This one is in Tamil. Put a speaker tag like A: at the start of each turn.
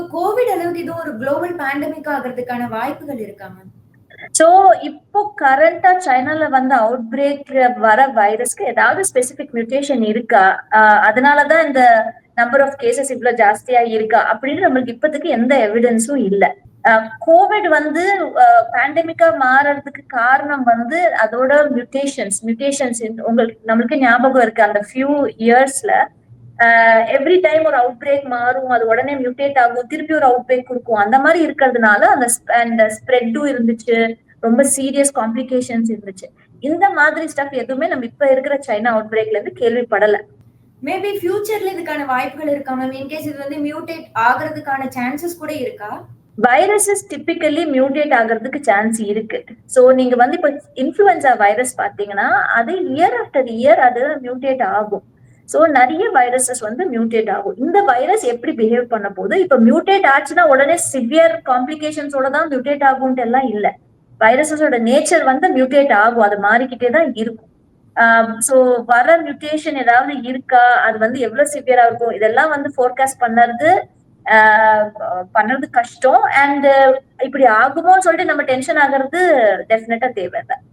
A: இப்போ கோவிட் அளவுக்கு இது ஒரு குளோபல் பேண்டமிக் ஆகிறதுக்கான வாய்ப்புகள் இருக்கா மேம்?
B: சோ இப்போ கரண்டா சைனால வந்து அவுட் பிரேக் வர வைரஸ்க்கு ஏதாவது ஸ்பெசிபிக் மியூட்டேஷன் இருக்கா? அதனாலதான் இந்த நம்பர் ஆஃப் கேசஸ் இவ்வளவு ஜாஸ்தியா இருக்கா? அப்படின்னு நம்மளுக்கு இப்போதைக்கு எந்த எவிடன்ஸும் இல்ல. கோவிட் வந்து பேண்டமிக்கா மாறதுக்கு காரணம் வந்து அதோட மியூட்டேஷன்ஸ் மியூட்டேஷன்ஸ் உங்களுக்கு நம்மளுக்கு ஞாபகம் இருக்கு அந்த ஃபியூ இயர்ஸ்ல எவ்ரி டைம் ஒரு அவுட் பிரேக் மாறும் அது உடனே மியூட்டேட் ஆகும் திருப்பி ஒரு அவுட் பிரேக் கொடுக்கும். அந்த மாதிரி இருக்கிறதுனால அந்த அந்த ஸ்ப்ரெட்டும் இருந்துச்சு. ரொம்ப சீரியஸ் காம்ப்ளிகேஷன்ஸ் இருந்துச்சு. இந்த மாதிரி ஸ்டப் எதுவுமே நம்ம இப்ப இருக்கிற சைனா அவுட் பிரேக்ல இருந்து கேள்விப்படல.
A: மேபி ஃபியூச்சர்ல இதுக்கான வாய்ப்புகள் இருக்கா மேம் இன்கேஸ் இது வந்து மியூட்டேட் ஆகிறதுக்கான சான்சஸ் கூட இருக்கா?
B: வைரஸஸ் டிப்பிக்கலி மியூட்டேட் ஆகிறதுக்கு சான்ஸ் இருக்கு. சோ நீங்க வந்து இப்ப இன்ஃபுளுன்சா வைரஸ் பாத்தீங்கன்னா அது இயர் ஆஃப்டர் இயர் அது மியூட்டேட் ஆகும். சோ நிறைய வைரஸஸ் வந்து மியூட்டேட் ஆகும். இந்த வைரஸ் எப்படி பிஹேவ் பண்ண போது இப்ப மியூட்டேட் ஆச்சுன்னா உடனே சிவியர் காம்ப்ளிகேஷன்ஸோட தான் மியூட்டேட் ஆகும்ட்டு எல்லாம் இல்ல. வைரஸஸோட நேச்சர் வந்து மியூட்டேட் ஆகும். அது மாறிக்கிட்டே தான் இருக்கும். ஸோ வர மியூட்டேஷன் ஏதாவது இருக்கா? அது வந்து எவ்வளவு சிவியரா இருக்கும்? இதெல்லாம் வந்து ஃபோர்காஸ்ட் பண்ணறது பண்ணுறது கஷ்டம். அண்ட் இப்படி ஆகுமோன்னு சொல்லிட்டு நம்ம டென்ஷன் ஆகிறது டெஃபினட்டா தேவையில்லை.